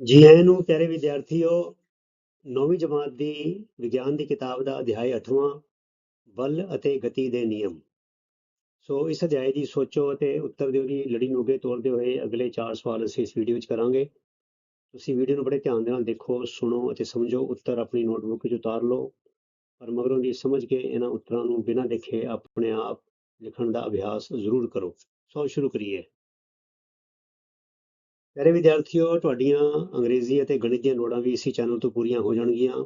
ਜੀ ਆਇਆਂ ਨੂੰ ਪਿਆਰੇ ਵਿਦਿਆਰਥੀਓ, ਨੌਵੀਂ ਜਮਾਤ ਦੀ ਵਿਗਿਆਨ ਦੀ ਕਿਤਾਬ ਦਾ ਅਧਿਆਇ 8ਵਾਂ ਬਲ ਅਤੇ ਗਤੀ ਦੇ ਨਿਯਮ। ਸੋ ਇਸ ਅਧਿਆਇ ਦੀ ਸੋਚੋ ਅਤੇ ਉੱਤਰ ਦਿਓ ਦੀ ਲੜੀ ਨੂੰ ਅੱਗੇ ਤੋਰਦੇ ਹੋਏ ਅਗਲੇ 4 ਸਵਾਲ ਅਸੀਂ ਇਸ ਵੀਡੀਓ ਵਿੱਚ ਕਰਾਂਗੇ। ਤੁਸੀਂ ਵੀਡੀਓ ਨੂੰ ਬੜੇ ਧਿਆਨ ਦੇ ਨਾਲ ਦੇਖੋ, ਸੁਣੋ ਅਤੇ ਸਮਝੋ, ਉੱਤਰ ਆਪਣੀ ਨੋਟਬੁੱਕ ਵਿੱਚ ਉਤਾਰ ਲਓ। ਪਰ ਮਗਰੋਂ ਦੀ ਸਮਝ ਕੇ ਇਹਨਾਂ ਉੱਤਰਾਂ ਨੂੰ ਬਿਨਾਂ ਦੇਖੇ ਆਪਣੇ ਆਪ ਲਿਖਣ ਦਾ ਅਭਿਆਸ ਜ਼ਰੂਰ ਕਰੋ। ਸੋ ਸ਼ੁਰੂ ਕਰੀਏ। ਪਿਆਰੇ ਵਿਦਿਆਰਥੀਓ, ਤੁਹਾਡੀਆਂ ਅੰਗਰੇਜ਼ੀ ਅਤੇ ਗਣਿਤ ਦੀਆਂ ਲੋੜਾਂ ਵੀ ਇਸੇ ਚੈਨਲ ਤੋਂ ਪੂਰੀਆਂ ਹੋ ਜਾਣਗੀਆਂ।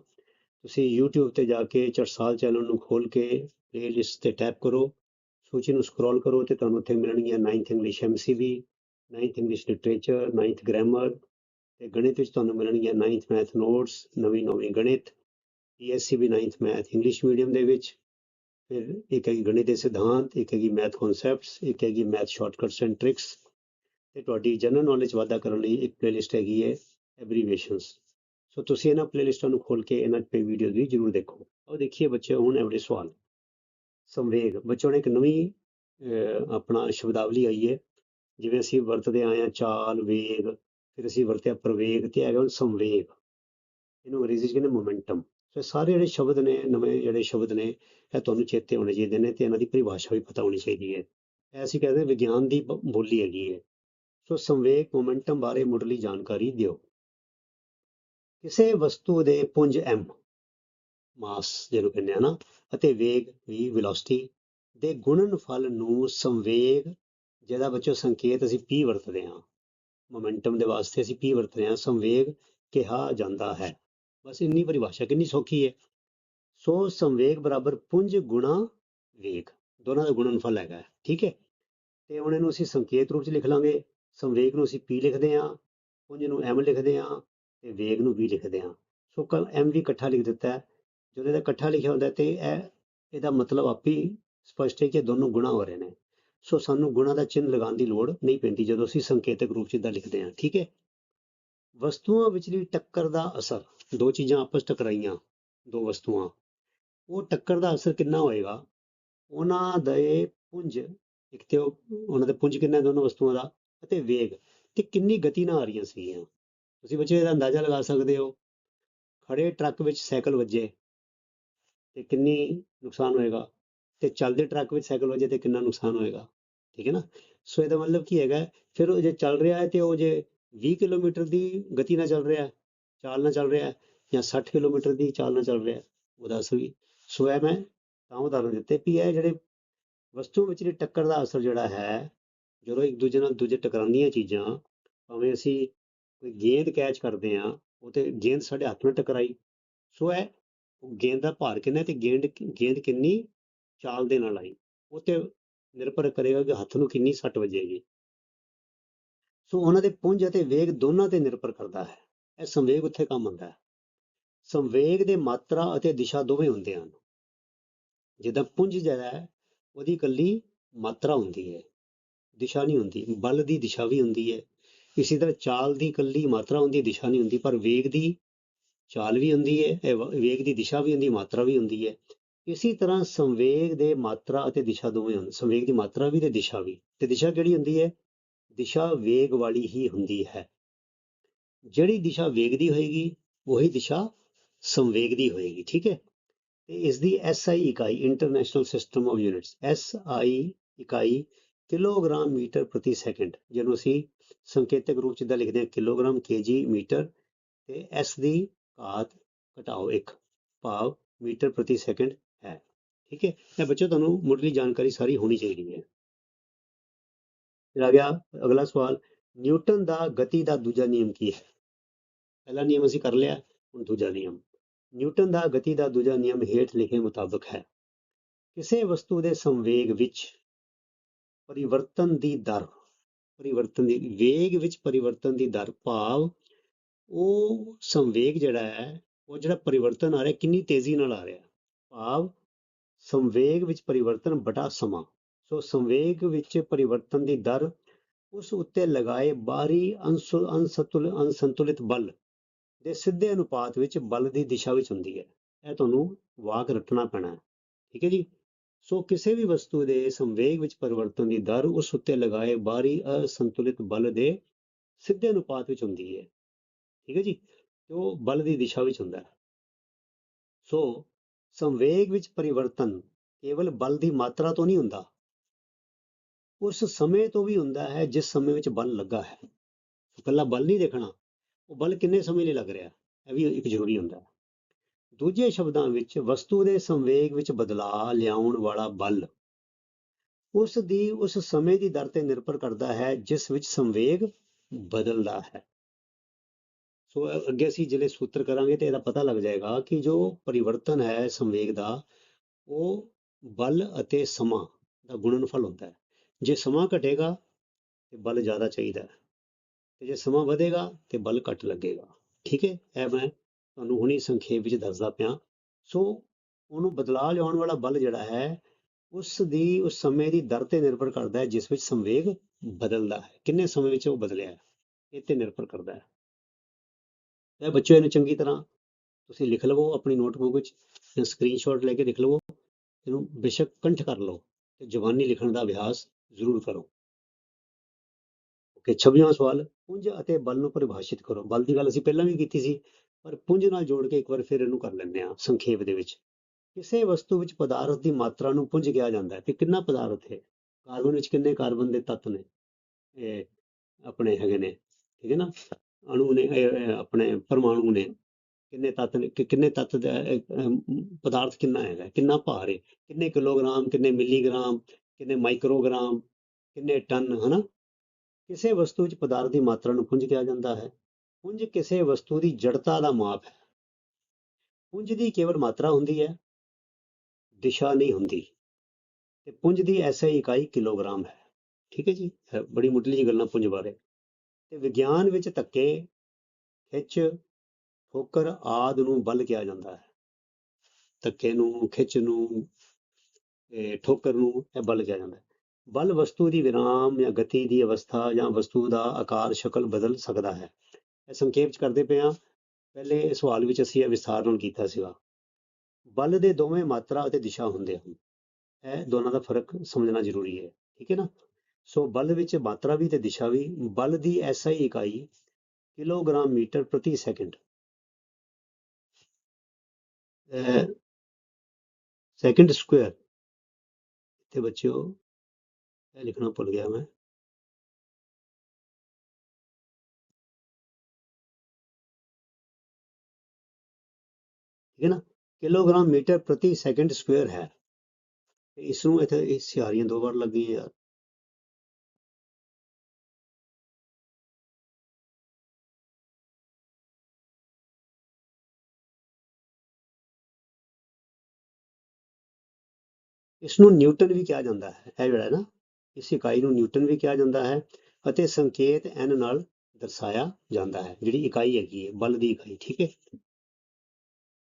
ਤੁਸੀਂ YouTube ਤੇ ਜਾ ਕੇ ਚਰਸਾਲ ਚੈਨਲ ਨੂੰ ਖੋਲ ਕੇ ਪਲੇਲਿਸਟ ਤੇ ਟੈਪ ਕਰੋ। ਸੂਚੀ ਨੂੰ ਸਕਰੋਲ ਕਰੋ ਤੇ ਤੁਹਾਨੂੰ ਉੱਥੇ ਮਿਲਣਗੀਆਂ 9th English MCB 9th English literature 9th grammar ਤੇ ਗਣਿਤ ਵਿੱਚ ਤੁਹਾਨੂੰ ਮਿਲਣਗੀਆਂ 9th ਮੈਥ ਨੋਟਸ ਨਵੀਂ ਨਵੀਂ ਗਣਿਤ PSCB 9th math English medium ਦੇ ਵਿੱਚ। ਫਿਰ ਇੱਕ ਹੈਗੀ ਗਣਿਤ ਦੇ ਸਿਧਾਂਤ, ਇੱਕ ਹੈਗੀ ਮੈਥ ਕਨਸੈਪਟਸ ਇੱਕ ਹੈਗੀ ਮੈਥ ਸ਼ਾਰਟਕਟਸ ਐਂਡ ਟ੍ਰਿਕਸ ਤੇ ਤੁਹਾਡੀ ਜਨਰਲ ਨੌਲੇਜ ਵਾਧਾ ਕਰਨ ਲਈ ਇੱਕ ਪਲੇਲਿਸਟ ਹੈਗੀ ਹੈ ਐਬਰੀਵੇਸ਼ਨਸ ਸੋ ਤੁਸੀਂ ਇਹਨਾਂ ਪਲੇਲਿਸਟਾਂ ਨੂੰ ਖੋਲ ਕੇ ਇਹਨਾਂ ਤੇ ਵੀਡੀਓ ਵੀ ਜ਼ਰੂਰ ਦੇਖੋ। ਆਓ ਦੇਖੀਏ ਬੱਚੇ, ਹੁਣ ਐਵਰੇ ਸਵਾਲ। ਸੰਵੇਗ ਬੱਚਿਆਂ ਨੇ ਇੱਕ ਨਵੀਂ ਆਪਣਾ ਸ਼ਬਦਾਵਲੀ ਆਈ ਹੈ। ਜਿਵੇਂ ਅਸੀਂ ਵਰਤਦੇ ਆਏ ਹਾਂ ਚਾਲ, ਵੇਗ, ਫਿਰ ਅਸੀਂ ਵਰਤਿਆ ਪ੍ਰਵੇਗ ਤੇ ਹੈਗਾ ਹੁਣ ਸੰਵੇਗ। ਇਹਨੂੰ ਅੰਗਰੇਜ਼ੀ ਚ ਕਹਿੰਦੇ ਮੋਮੈਂਟਮ ਸੋ ਇਹ ਸਾਰੇ ਜਿਹੜੇ ਸ਼ਬਦ ਨੇ, ਨਵੇਂ ਜਿਹੜੇ ਸ਼ਬਦ ਨੇ, ਇਹ ਤੁਹਾਨੂੰ ਚੇਤੇ ਹੋਣੇ ਚਾਹੀਦੇ ਨੇ ਤੇ ਇਹਨਾਂ ਦੀ ਪਰਿਭਾਸ਼ਾ ਵੀ ਪਤਾ ਹੋਣੀ ਚਾਹੀਦੀ ਹੈ। ਇਹ ਅਸੀਂ ਕਹਿੰਦੇ ਹਾਂ ਵਿਗਿਆਨ ਦੀ ਬ- ਬੋਲੀ ਹੈਗੀ ਹੈ। ਸੋ ਸੰਵੇਗ ਮੋਮੈਂਟਮ ਬਾਰੇ ਮੁੱਢਲੀ ਜਾਣਕਾਰੀ ਦਿਓ। ਕਿਸੇ ਵਸਤੂ ਦੇ ਪੁੰਜ m ਮਾਸ ਜਿਹਨੂੰ ਕਹਿੰਦੇ ਆ ਨਾ ਅਤੇ ਵੇਗ v ਵੈਲੋਸਿਟੀ ਦੇ ਗੁਣਨਫਲ ਨੂੰ ਸੰਵੇਗ ਜਿਹਦਾ ਬੱਚੋ ਸੰਕੇਤ ਅਸੀਂ p ਵਰਤਦੇ ਹਾਂ। ਮੋਮੈਂਟਮ ਦੇ ਵਾਸਤੇ ਅਸੀਂ p ਵਰਤਦੇ ਹਾਂ ਸੰਵੇਗ ਕਿਹਾ ਜਾਂਦਾ ਹੈ। ਬਸ ਇੰਨੀ ਪਰਿਭਾਸ਼ਾ ਕਿੰਨੀ ਸੌਖੀ ਹੈ। ਸੋ ਸੰਵੇਗ ਬਰਾਬਰ ਪੁੰਜ ਗੁਣਾ ਵੇਗ ਦੋਨਾਂ ਦਾ ਗੁਣਨਫਲ ਹੈਗਾ ਹੈ, ਠੀਕ ਹੈ। ਤੇ ਹੁਣ ਇਹਨੂੰ ਅਸੀਂ ਸੰਕੇਤ ਰੂਪ ਚ ਲਿਖ ਲਾਂਗੇ। ਸੰਵੇਗ ਨੂੰ ਅਸੀਂ ਪੀ ਲਿਖਦੇ ਹਾਂ, ਪੁੰਜ ਨੂੰ ਐਮ ਲਿਖਦੇ ਹਾਂ ਤੇ ਵੇਗ ਨੂੰ ਵੀ ਲਿਖਦੇ ਹਾਂ। ਸੋ ਕ ਐਮ ਵੀ ਇਕੱਠਾ ਲਿਖ ਦਿੱਤਾ ਹੈ। ਜਦੋਂ ਇਹਦਾ ਇਕੱਠਾ ਲਿਖਿਆ ਹੁੰਦਾ ਹੈ ਤੇ ਇਹ, ਇਹਦਾ ਮਤਲਬ ਆਪੇ ਹੀ ਸਪਸ਼ਟ ਹੈ ਕਿ ਦੋਨੋਂ ਗੁਣਾ ਹੋ ਰਹੇ ਨੇ। ਸੋ ਸਾਨੂੰ ਗੁਣਾ ਦਾ ਚਿੰਨ੍ਹ ਲਗਾਉਣ ਦੀ ਲੋੜ ਨਹੀਂ ਪੈਂਦੀ ਜਦੋਂ ਅਸੀਂ ਸੰਕੇਤਕ ਰੂਪ ਚ ਇਦਾਂ ਲਿਖਦੇ ਹਾਂ, ਠੀਕ ਹੈ? ਵਸਤੂਆਂ ਵਿਚਲੀ ਟੱਕਰ ਦਾ ਅਸਰ, ਦੋ ਚੀਜ਼ਾਂ ਆਪਸ ਟਕਰਾਈਆਂ, ਦੋ ਵਸਤੂਆਂ। ਉਹ ਟੱਕਰ ਦਾ ਅਸਰ ਕਿੰਨਾ ਹੋਏਗਾ? ਉਹਨਾਂ ਦੇ ਪੁੰਜ, ਇੱਕ ਤੇ ਉਹਨਾਂ ਦੇ ਪੁੰਜ ਕਿੰਨਾ ਦੋਨੋਂ ਵਸਤੂਆਂ ਦਾ? ਅਤੇ ਵੇਗ ਤੇ ਕਿੰਨੀ ਗਤੀ ਨਾਲ ਆ ਰਹੀਆਂ ਸੀਗੀਆਂ। ਤੁਸੀਂ ਬੱਚੇ ਇਹਦਾ ਅੰਦਾਜ਼ਾ ਲਗਾ ਸਕਦੇ ਹੋ। ਖੜੇ ਟਰੱਕ ਵਿੱਚ ਸਾਈਕਲ ਵੱਜੇ ਤੇ ਕਿੰਨੀ ਨੁਕਸਾਨ ਹੋਏਗਾ ਤੇ ਚੱਲਦੇ ਟਰੱਕ ਵਿੱਚ ਸਾਈਕਲ ਵੱਜੇ ਤੇ ਕਿੰਨਾ ਨੁਕਸਾਨ ਹੋਏਗਾ, ਠੀਕ ਹੈ ਨਾ? ਸੋ ਇਹਦਾ ਮਤਲਬ ਕੀ ਹੈਗਾ, ਫਿਰ ਉਹ ਜੇ ਚੱਲ ਰਿਹਾ ਹੈ ਤੇ ਉਹ ਜੇ 20 ਕਿਲੋਮੀਟਰ ਦੀ ਗਤੀ ਨਾਲ ਚੱਲ ਰਿਹਾ ਹੈ ਚਾਲ ਨਾਲ ਚੱਲ ਰਿਹਾ ਹੈ ਜਾਂ 60 ਕਿਲੋਮੀਟਰ ਦੀ ਚਾਲ ਨਾਲ ਚੱਲ ਰਿਹਾ ਹੈ ਉਹਦਾ ਅਸਰ ਵੀ। ਸੋ ਇਹ ਮੈਂ ਤਾਂ ਉਦਾਹਰਨ ਦਿੱਤੇ ਵੀ ਇਹ ਜਿਹੜੇ ਵਸਤੂ ਵਿਚਲੀ ਟੱਕਰ ਦਾ ਅਸਰ ਜਿਹੜਾ ਹੈ ਜਦੋਂ ਇੱਕ ਦੂਜੇ ਨਾਲ ਦੂਜੇ ਟਕਰਾਉਂਦੀਆਂ ਚੀਜ਼ਾਂ, ਭਾਵੇਂ ਅਸੀਂ ਕੋਈ ਗੇਂਦ ਕੈਚ ਕਰਦੇ ਹਾਂ, ਉਹ ਤੇ ਗੇਂਦ ਸਾਡੇ ਹੱਥ ਨਾਲ ਟਕਰਾਈ। ਸੋ ਇਹ ਗੇਂਦ ਦਾ ਭਾਰ ਕਿੰਨਾ ਹੈ ਤੇ ਗੇਂਦ ਗੇਂਦ ਕਿੰਨੀ ਚਾਲ ਦੇ ਨਾਲ ਆਈ, ਉਹ ਤੇ ਨਿਰਭਰ ਕਰੇਗਾ ਕਿ ਹੱਥ ਨੂੰ ਕਿੰਨੀ ਸੱਟ ਵੱਜੇਗੀ। ਸੋ ਉਹਨਾਂ ਦੇ ਪੁੰਜ ਅਤੇ ਵੇਗ ਦੋਨਾਂ ਤੇ ਨਿਰਭਰ ਕਰਦਾ ਹੈ। ਇਹ ਸੰਵੇਗ ਉੱਥੇ ਕੰਮ ਹੁੰਦਾ ਹੈ। ਸੰਵੇਗ ਦੇ ਮਾਤਰਾ ਅਤੇ ਦਿਸ਼ਾ ਦੋਵੇਂ ਹੁੰਦੇ ਹਨ। ਜਿੱਦਾਂ ਪੁੰਜ ਜਿਹੜਾ ਹੈ, ਉਹਦੀ ਇਕੱਲੀ ਮਾਤਰਾ ਹੁੰਦੀ ਹੈ। ਦਿਸ਼ਾ ਨਹੀਂ ਹੁੰਦੀ, ਬਲ ਦੀ ਦਿਸ਼ਾ ਵੀ ਹੁੰਦੀ ਹੈ। ਇਸੇ ਤਰ੍ਹਾਂ ਚਾਲ ਦੀ ਇਕੱਲੀ ਮਾਤਰਾ ਹੁੰਦੀ, ਦਿਸ਼ਾ ਨਹੀਂ ਹੁੰਦੀ, ਪਰ ਵੇਗ ਦੀ ਚਾਲ ਵੀ ਹੁੰਦੀ ਹੈ ਵੇਗ ਦੀ ਦਿਸ਼ਾ ਵੀ ਹੁੰਦੀ, ਮਾਤਰਾ ਵੀ ਹੁੰਦੀ ਹੈ। ਇਸੇ ਤਰ੍ਹਾਂ ਸੰਵੇਗ ਦੇ ਮਾਤਰਾ ਅਤੇ ਦਿਸ਼ਾ ਦੋਵੇਂ ਹੁੰਦੇ, ਸੰਵੇਗ ਦੀ ਮਾਤਰਾ ਵੀ ਤੇ ਦਿਸ਼ਾ ਵੀ। ਤੇ ਦਿਸ਼ਾ ਕਿਹੜੀ ਹੁੰਦੀ ਹੈ? ਦਿਸ਼ਾ ਵੇਗ ਵਾਲੀ ਹੀ ਹੁੰਦੀ ਹੈ। ਜਿਹੜੀ ਦਿਸ਼ਾ ਵੇਗ ਦੀ ਹੋਏਗੀ, ਉਹੀ ਦਿਸ਼ਾ ਸੰਵੇਗ ਦੀ ਹੋਏਗੀ, ਠੀਕ ਹੈ? ਤੇ ਇਸ ਦੀ ਐਸਆਈ ਇਕਾਈ international system of units SI ਇਕਾਈ ਕਿਲੋਗ੍ਰਾਮ ਮੀਟਰ ਪ੍ਰਤੀ ਸੈਕਿੰਡ, ਜਿਹਨੂੰ ਅਸੀਂ ਸੰਕੇਤਕ ਰੂਪ ਚ ਇਦਾਂ ਲਿਖਦੇ ਹਾਂ ਕਿਲੋਗ੍ਰਾਮ ਕੇਜੀ ਮੀਟਰ, ਤੇ ਐਸ ਦੀ ਘਾਤ ਘਟਾਓ 1 ਭਾਵ ਮੀਟਰ ਪ੍ਰਤੀ ਸੈਕਿੰਡ ਹੈ। ਠੀਕ ਹੈ? ਇਹ ਬੱਚੋ ਤੁਹਾਨੂੰ ਮੁੱਢਲੀ ਜਾਣਕਾਰੀ ਸਾਰੀ ਹੋਣੀ ਚਾਹੀਦੀ ਹੈ। ਫਿਰ ਆ ਗਿਆ ਅਗਲਾ ਸਵਾਲ, ਨਿਊਟਨ ਦਾ ਗਤੀ ਦਾ ਦੂਜਾ ਨਿਯਮ ਕੀ ਹੈ? ਪਹਿਲਾ ਨਿਯਮ ਅਸੀਂ ਕਰ ਲਿਆ, ਹੁਣ ਦੂਜਾ ਨਿਯਮ। ਨਿਊਟਨ ਦਾ ਗਤੀ ਦਾ ਦੂਜਾ ਨਿਯਮ ਹੇਠ ਲਿਖੇ ਮੁਤਾਬਕ ਹੈ। ਕਿਸੇ ਵਸਤੂ ਦੇ ਸੰਵੇਗ ਵਿੱਚ ਪਰਿਵਰਤਨ ਦੀ ਦਰ, ਪਰਿਵਰਤਨ ਦੀ, ਵੇਗ ਵਿੱਚ ਪਰਿਵਰਤਨ ਦੀ ਦਰ, ਭਾਵ ਉਹ ਸੰਵੇਗ ਜਿਹੜਾ ਹੈ, ਉਹ ਜਿਹੜਾ ਪਰਿਵਰਤਨ ਆ ਰਿਹਾ, ਕਿੰਨੀ ਤੇਜ਼ੀ ਨਾਲ ਆ ਰਿਹਾ। ਭਾਵ ਸੰਵੇਗ ਵਿੱਚ ਪਰਿਵਰਤਨ ਬਟਾ ਸਮਾਂ। ਸੋ ਸੰਵੇਗ ਵਿੱਚ ਪਰਿਵਰਤਨ ਦੀ ਦਰ ਉਸ ਉੱਤੇ ਲਗਾਏ ਬਾਹਰੀ ਅੰਸੁ- ਅਨਸੰਤੁਲ, ਅਨਸੰਤੁਲਿਤ ਬਲ ਦੇ ਸਿੱਧੇ ਅਨੁਪਾਤ ਵਿੱਚ ਬਲ ਦੀ ਦਿਸ਼ਾ ਵਿੱਚ ਹੁੰਦੀ ਹੈ। ਇਹ ਤੁਹਾਨੂੰ ਵਾਕ ਰੱਟਣਾ ਪੈਣਾ ਹੈ। ਠੀਕ ਹੈ ਜੀ? ਸੋ ਕਿਸੇ ਵੀ ਵਸਤੂ ਦੇ ਸੰਵੇਗ ਵਿੱਚ ਪਰਿਵਰਤਨ ਦੀ ਦਰ ਉਸ ਉੱਤੇ ਲਗਾਏ ਬਾਹਰੀ ਅਸੰਤੁਲਿਤ ਬਲ ਦੇ ਸਿੱਧੇ ਅਨੁਪਾਤ ਵਿੱਚ ਹੁੰਦੀ ਹੈ। ਠੀਕ ਹੈ ਜੀ? ਤੇ ਉਹ ਬਲ ਦੀ ਦਿਸ਼ਾ ਵਿੱਚ ਹੁੰਦਾ ਹੈ। ਸੋ ਸੰਵੇਗ ਵਿੱਚ ਪਰਿਵਰਤਨ ਕੇਵਲ ਬਲ ਦੀ ਮਾਤਰਾ ਤੋਂ ਨਹੀਂ ਹੁੰਦਾ। ਉਸ ਸਮੇਂ ਤੋਂ ਵੀ ਹੁੰਦਾ ਹੈ ਜਿਸ ਸਮੇਂ ਵਿੱਚ ਬਲ ਲੱਗਾ ਹੈ। ਇਕੱਲਾ ਬਲ ਨਹੀਂ ਦੇਖਣਾ। ਉਹ ਬਲ ਕਿੰਨੇ ਸਮੇਂ ਲਈ ਲੱਗ ਰਿਹਾ ਇਹ ਵੀ ਇੱਕ ਜ਼ਰੂਰੀ ਹੁੰਦਾ ਹੈ। ਦੂਜੇ ਸ਼ਬਦਾਂ ਵਿੱਚ ਵਸਤੂ ਦੇ ਸੰਵੇਗ ਵਿੱਚ ਬਦਲਾਅ ਲਿਆਉਣ ਵਾਲਾ ਬਲ। ਉਸ ਦੀ ਉਸ ਸਮੇਂ ਦੀ ਦਰ ਤੇ ਨਿਰਭਰ ਕਰਦਾ ਹੈ, ਜਿਸ ਵਿੱਚ ਸੰਵੇਗ ਬਦਲਦਾ ਹੈ। ਸੋ ਅੱਗੇ ਅਸੀਂ ਜਿਹੜੇ ਸੂਤਰ ਕਰਾਂਗੇ ਤੇ ਇਹਦਾ ਪਤਾ ਲੱਗ ਜਾਏਗਾ ਕਿ ਜੋ ਪਰਿਵਰਤਨ ਹੈ ਸੰਵੇਗ ਦਾ, ਉਹ ਬਲ ਅਤੇ ਸਮਾਂ ਦਾ ਗੁਣਨਫਲ ਹੁੰਦਾ ਹੈ। ਜੇ ਸਮਾਂ ਘਟੇਗਾ, ਤੇ ਬਲ ਜ਼ਿਆਦਾ ਚਾਹੀਦਾ ਹੈ। ਤੇ ਜੇ ਸਮਾਂ ਵਧੇਗਾ, ਤੇ ਬਲ ਘੱਟ ਲੱਗੇਗਾ। ਠੀਕ ਹੈ, ਇਹ ਮੈਂ ਤੁਹਾਨੂੰ ਹੁਣੀ ਸੰਖੇਪ ਵਿੱਚ ਦੱਸਦਾ ਪਿਆ। ਸੋ ਉਹਨੂੰ ਬਦਲਾਅ ਲਿਆਉਣ ਵਾਲਾ ਬਲ ਜਿਹੜਾ ਹੈ, ਉਸ ਦੀ, ਉਸ ਸਮੇਂ ਦੀ ਦਰ ਤੇ ਨਿਰਭਰ ਕਰਦਾ ਹੈ, ਜਿਸ ਵਿੱਚ ਸੰਵੇਗ ਬਦਲਦਾ ਹੈ। ਕਿੰਨੇ ਸਮੇਂ ਵਿੱਚ ਉਹ ਬਦਲਿਆ ਇਹ ਤੇ ਨਿਰਭਰ ਕਰਦਾ ਹੈ। ਇਹ ਬੱਚਿਓ, ਇਹਨੂੰ ਚੰਗੀ ਤਰ੍ਹਾਂ ਤੁਸੀਂ ਲਿਖ ਲਵੋ ਆਪਣੀ ਨੋਟਬੁੱਕ ਵਿੱਚ, ਜਾਂ ਸਕਰੀਨਸ਼ਾਟ ਲੈ ਕੇ ਲਿਖ ਲਵੋ। ਇਹਨੂੰ ਬੇਸ਼ੱਕ ਕੰਠ ਕਰ ਲਓ ਤੇ ਜ਼ੁਬਾਨੀ ਲਿਖਣ ਦਾ ਅਭਿਆਸ ਜ਼ਰੂਰ ਕਰੋ। ਓਕੇ 26ਵਾਂ ਸਵਾਲ। ਪੁੰਜ ਅਤੇ ਬਲ ਨੂੰ ਪਰਿਭਾਸ਼ਿਤ ਕਰੋ। ਬਲ ਦੀ ਗੱਲ ਅਸੀਂ ਪਹਿਲਾਂ ਵੀ ਕੀਤੀ ਸੀ। ਪਰ ਪੁੰਜ ਨਾਲ ਜੋੜ ਕੇ ਇੱਕ ਵਾਰ ਫਿਰ ਇਹਨੂੰ ਕਰ ਲੈਂਦੇ ਹਾਂ ਸੰਖੇਪ ਦੇ ਵਿੱਚ। ਕਿਸੇ ਵਸਤੂ ਵਿੱਚ ਪਦਾਰਥ ਦੀ ਮਾਤਰਾ ਨੂੰ ਪੁੰਜ ਕਿਹਾ ਜਾਂਦਾ ਹੈ ਤੇ ਕਿੰਨਾ ਪਦਾਰਥ ਹੈ? ਕਾਰਬਨ ਵਿੱਚ ਕਿੰਨੇ ਕਾਰਬਨ ਦੇ ਤੱਤ ਨੇ? ਇਹ ਆਪਣੇ ਹੈਗੇ ਨੇ, ਠੀਕ ਹੈ ਨਾ? ਅਣੂ ਨੇ ਆਪਣੇ ਪਰਮਾਣੂ ਨੇ। ਕਿੰਨੇ ਤੱਤ ਨੇ? ਕਿੰਨੇ ਤੱਤ ਦਾ ਪਦਾਰਥ ਕਿੰਨਾ ਹੈਗਾ? ਕਿੰਨਾ ਭਾਰ ਹੈ? ਕਿੰਨੇ ਕਿਲੋਗ੍ਰਾਮ, ਕਿੰਨੇ ਮਿਲੀਗ੍ਰਾਮ, ਕਿੰਨੇ ਮਾਈਕਰੋਗ੍ਰਾਮ, ਕਿੰਨੇ ਟਨ, ਹਨਾ? ਕਿਸੇ ਵਸਤੂ ਵਿੱਚ ਪਦਾਰਥ ਦੀ ਮਾਤਰਾ ਨੂੰ ਪੁੰਜ ਕਿਹਾ ਜਾਂਦਾ ਹੈ। ਪੁੰਜ ਕਿਸੇ ਵਸਤੂ ਦੀ ਜੜਤਾ ਦਾ ਮਾਪ ਹੈ। ਪੁੰਜ ਦੀ ਕੇਵਲ ਮਾਤਰਾ ਹੁੰਦੀ ਹੈ, ਦਿਸ਼ਾ ਨਹੀਂ ਹੁੰਦੀ। ਤੇ ਪੁੰਜ ਦੀ ਐਸਆਈ ਇਕਾਈ ਕਿਲੋਗ੍ਰਾਮ ਹੈ। ਠੀਕ ਹੈ ਜੀ ਬੜੀ ਮੁੱਢਲੀ ਜਿਹੀ ਗੱਲਾਂ ਪੁੰਜ ਬਾਰੇ। ਤੇ ਵਿਗਿਆਨ ਵਿੱਚ ਧੱਕੇ, ਖਿੱਚ, ਠੋਕਰ ਆਦਿ ਨੂੰ ਬਲ ਕਿਹਾ ਜਾਂਦਾ ਹੈ। ਧੱਕੇ ਨੂੰ, ਖਿੱਚ ਨੂੰ ਠੋਕਰ ਨੂੰ ਇਹ ਬਲ ਕਿਹਾ ਜਾਂਦਾ ਹੈ। ਬਲ ਵਸਤੂ ਦੀ ਵਿਰਾਮ ਜਾਂ ਗਤੀ ਦੀ ਅਵਸਥਾ ਜਾਂ ਵਸਤੂ ਦਾ ਆਕਾਰ, ਸ਼ਕਲ ਬਦਲ ਸਕਦਾ ਹੈ। ਸੰਖੇਪ ਚ ਕਰਦੇ ਪਏ ਹਾਂ। ਪਹਿਲੇ ਸਵਾਲ ਵਿੱਚ ਅਸੀਂ ਇਹ ਵਿਸਥਾਰ ਨਾਲ ਕੀਤਾ ਸੀਗਾ। ਬਲ ਦੇ ਦੋਵੇਂ ਮਾਤਰਾ ਅਤੇ ਦਿਸ਼ਾ ਹੁੰਦੇ ਹਨ। ਇਹ ਦੋਨਾਂ ਦਾ ਫ਼ਰਕ ਸਮਝਣਾ ਜ਼ਰੂਰੀ ਹੈ। ਠੀਕ ਹੈ ਨਾ? ਸੋ ਬਲ ਵਿੱਚ ਮਾਤਰਾ ਵੀ ਤੇ ਦਿਸ਼ਾ ਵੀ। ਬਲ ਦੀ ਐਸਆਈ ਇਕਾਈ ਕਿਲੋਗ੍ਰਾਮ ਮੀਟਰ ਪ੍ਰਤੀ ਸੈਕਿੰਡ। Second square. ਇੱਥੇ ਬੱਚਿਓ, ਇਹ ਲਿਖਣਾ ਭੁੱਲ ਗਿਆ ਮੈਂ। ਠੀਕ ਹੈ ਨਾ? ਕਿਲੋਗ੍ਰਾਮ ਮੀਟਰ ਪ੍ਰਤੀ ਸੈਕਿੰਡ ਸਕੁਅਰ ਹੈ। ਤੇ ਇਸ ਨੂੰ ਇੱਥੇ ਇਹ ਸਿਹਾਰੀਆਂ ਦੋ ਵਾਰ ਲੱਗੀਆਂ ਯਾਰ ਇਸ ਨੂੰ ਨਿਊਟਨ ਵੀ ਕਿਹਾ ਜਾਂਦਾ ਹੈ। ਇਹ ਜਿਹੜਾ ਹੈ ਨਾ, ਇਸ ਇਕਾਈ ਨੂੰ ਨਿਊਟਨ ਵੀ ਕਿਹਾ ਜਾਂਦਾ ਹੈ ਅਤੇ ਸੰਕੇਤ n ਨਾਲ ਦਰਸਾਇਆ ਜਾਂਦਾ ਹੈ। ਜਿਹੜੀ ਇਕਾਈ ਹੈਗੀ ਹੈ, ਬਲ ਦੀ ਇਕਾਈ, ਠੀਕ ਹੈ?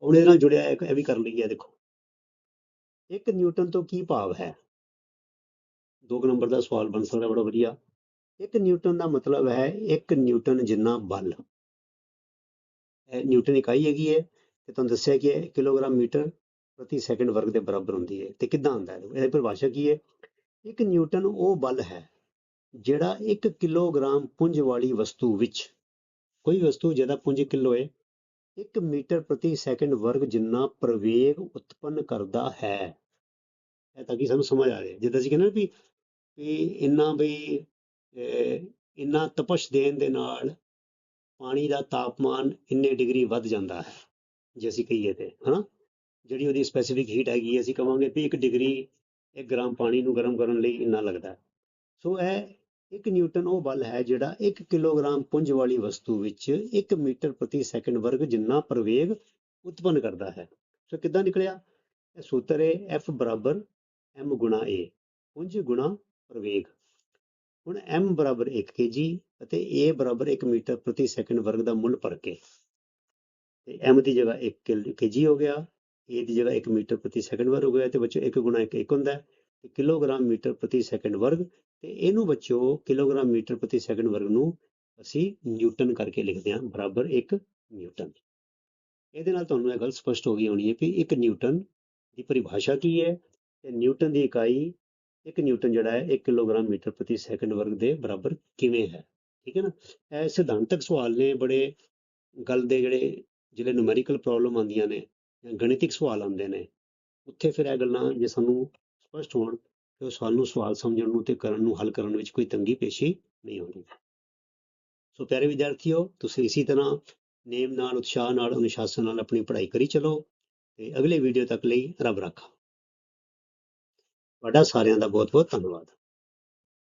ਹੁਣ ਇਹਦੇ ਨਾਲ ਜੁੜਿਆ ਇੱਕ ਇਹ ਵੀ ਕਰ ਲਈਏ ਦੇਖੋ। ਇੱਕ ਨਿਊਟਨ ਤੋਂ ਕੀ ਭਾਵ ਹੈ? ਦੋ ਨੰਬਰ ਦਾ ਸਵਾਲ ਬਣ ਸਕਦਾ, ਬੜਾ ਵਧੀਆ। ਇੱਕ ਨਿਊਟਨ ਦਾ ਮਤਲਬ ਹੈ ਇੱਕ ਨਿਊਟਨ ਜਿੰਨਾ ਬਲ। ਇਹ ਨਿਊਟਨ ਇਕਾਈ ਹੈਗੀ ਹੈ ਤੇ ਤੁਹਾਨੂੰ ਦੱਸਿਆ ਕਿ ਇਹ ਕਿਲੋਗ੍ਰਾਮ ਮੀਟਰ ਪ੍ਰਤੀ ਸੈਕਿੰਡ ਵਰਗ ਦੇ ਬਰਾਬਰ ਹੁੰਦੀ ਹੈ। ਤੇ ਕਿੱਦਾਂ ਹੁੰਦਾ ਹੈ? ਇਹਦੀ ਪਰਿਭਾਸ਼ਾ ਕੀ ਹੈ? ਇੱਕ ਨਿਊਟਨ ਉਹ ਬਲ ਹੈ ਜਿਹੜਾ 1 ਕਿਲੋਗ੍ਰਾਮ ਪੁੰਜ ਵਾਲੀ ਵਸਤੂ ਵਿੱਚ, ਕੋਈ ਵਸਤੂ ਜਿਹਦਾ ਪੁੰਜ ਕਿਲੋ ਹੈ 1 ਮੀਟਰ ਪ੍ਰਤੀ ਸੈਕਿੰਡ ਵਰਗ ਜਿੰਨਾ ਪ੍ਰਵੇਗ ਉਤਪੰਨ ਕਰਦਾ ਹੈ। ਇਹ ਤਾਂ ਕਿ ਸਾਨੂੰ ਸਮਝ ਆ ਰਿਹਾ ਜਿੱਦਾਂ ਅਸੀਂ ਕਹਿੰਦੇ ਨਾ ਵੀ ਵੀ ਇੰਨਾ ਵੀ ਇੰਨਾ ਤਪਸ਼ ਦੇਣ ਦੇ ਨਾਲ ਪਾਣੀ ਦਾ ਤਾਪਮਾਨ ਇੰਨੇ ਡਿਗਰੀ ਵੱਧ ਜਾਂਦਾ ਹੈ ਜੇ ਅਸੀਂ ਕਹੀਏ ਤੇ ਹਨਾ? ਜਿਹੜੀ ਉਹਦੀ ਸਪੈਸੀਫਿਕ ਹੀਟ ਹੈਗੀ ਹੈ, ਅਸੀਂ ਕਵਾਂਗੇ ਵੀ 1 ਡਿਗਰੀ 1 ਗ੍ਰਾਮ ਪਾਣੀ ਨੂੰ ਗਰਮ ਕਰਨ ਲਈ ਇੰਨਾ ਲੱਗਦਾ ਸੋ ਇਹ ਇੱਕ ਨਿਊਟਨ ਉਹ ਬਲ ਹੈ ਜਿਹੜਾ 1 ਕਿਲੋਗ੍ਰਾਮ ਪੁੰਜ ਵਾਲੀ ਵਸਤੂ ਵਿੱਚ 1 ਮੀਟਰ ਪ੍ਰਤੀ ਸੈਕਿੰਡ ਵਰਗ ਜਿੰਨਾ ਪ੍ਰਵੇਗ ਉਤਪੰਨ ਕਰਦਾ ਹੈ। ਸੋ ਕਿੱਦਾਂ ਨਿਕਲਿਆ? ਇਹ ਸੂਤਰ ਹੈ F ਬਰਾਬਰ m ਗੁਣਾ a, ਪੁੰਜ ਗੁਣਾ ਪ੍ਰਵੇਗ। ਹੁਣ m ਬਰਾਬਰ 1 kg ਅਤੇ a ਬਰਾਬਰ 1 ਮੀਟਰ ਪ੍ਰਤੀ ਸੈਕਿੰਡ ਵਰਗ ਦਾ ਮੁੱਲ ਭਰ ਕੇ। ਤੇ m ਦੀ ਜਗ੍ਹਾ 1 kg ਹੋ ਗਿਆ, a ਦੀ ਜਗ੍ਹਾ 1 ਮੀਟਰ ਪ੍ਰਤੀ ਸੈਕਿੰਡ ਵਰਗ ਹੋ ਗਿਆ ਤੇ ਬੱਚੋ 1 ਗੁਣਾ 1 1 ਹੁੰਦਾ ਹੈ। ਕਿਲੋਗ੍ਰਾਮ ਮੀਟਰ ਪ੍ਰਤੀ ਸੈਕਿੰਡ ਵਰਗ ਤੇ ਇਹਨੂੰ ਬੱਚੋ ਕਿਲੋਗ੍ਰਾਮ ਮੀਟਰ ਪ੍ਰਤੀ ਸੈਕਿੰਡ ਵਰਗ ਨੂੰ ਅਸੀਂ ਨਿਊਟਨ ਕਰਕੇ ਲਿਖਦੇ ਹਾਂ, ਬਰਾਬਰ 1 ਨਿਊਟਨ। ਇਹਦੇ ਨਾਲ ਤੁਹਾਨੂੰ ਇਹ ਗੱਲ ਸਪਸ਼ਟ ਹੋ ਗਈ ਹੋਣੀ ਹੈ ਕਿ 1 ਨਿਊਟਨ ਦੀ ਪਰਿਭਾਸ਼ਾ ਕੀ ਹੈ ਤੇ ਨਿਊਟਨ ਦੀ ਇਕਾਈ 1 ਨਿਊਟਨ ਜਿਹੜਾ ਹੈ 1 ਕਿਲੋਗ੍ਰਾਮ ਮੀਟਰ ਪ੍ਰਤੀ ਸੈਕਿੰਡ ਵਰਗ ਦੇ ਬਰਾਬਰ ਕਿਵੇਂ ਹੈ? ਠੀਕ ਹੈ ਨਾ? ਇਹ ਸਿਧਾਂਤਕ ਸਵਾਲ ਨੇ, ਬੜੇ ਗੱਲ ਦੇ ਜਿਹੜੇ ਜਿਹੜੇ ਨੂਮੈਰੀਕਲ ਪ੍ਰੋਬਲਮ ਆਉਂਦੀਆਂ ਨੇ ਗਣਿਤਿਕ ਸਵਾਲ ਆਉਂਦੇ ਨੇ, ਉੱਥੇ ਫਿਰ ਇਹ ਗੱਲਾਂ ਜੇ ਸਾਨੂੰ ਸਪਸ਼ਟ ਹੋਣ ਤੇ ਸਾਨੂੰ ਸਵਾਲ ਸਮਝਣ ਨੂੰ ਤੇ ਕਰਨ ਨੂੰ ਹੱਲ ਕਰਨ ਵਿੱਚ ਕੋਈ ਤੰਗੀ ਪੇਸ਼ੀ ਨਹੀਂ ਆਉਂਦੀ ਸੋ ਪਿਆਰੇ ਵਿਦਿਆਰਥੀਓ, ਤੁਸੀਂ ਇਸੇ ਤਰ੍ਹਾਂ ਨੇਮ ਨਾਲ, ਉਤਸ਼ਾਹ ਨਾਲ, ਅਨੁਸ਼ਾਸਨ ਨਾਲ ਆਪਣੀ ਪੜ੍ਹਾਈ ਕਰੀ ਚਲੋ ਤੇ ਅਗਲੇ ਵੀਡੀਓ ਤੱਕ ਲਈ ਰੱਬ ਰਾਖਾ। ਤੁਹਾਡਾ ਸਾਰਿਆਂ ਦਾ ਬਹੁਤ ਬਹੁਤ ਧੰਨਵਾਦ।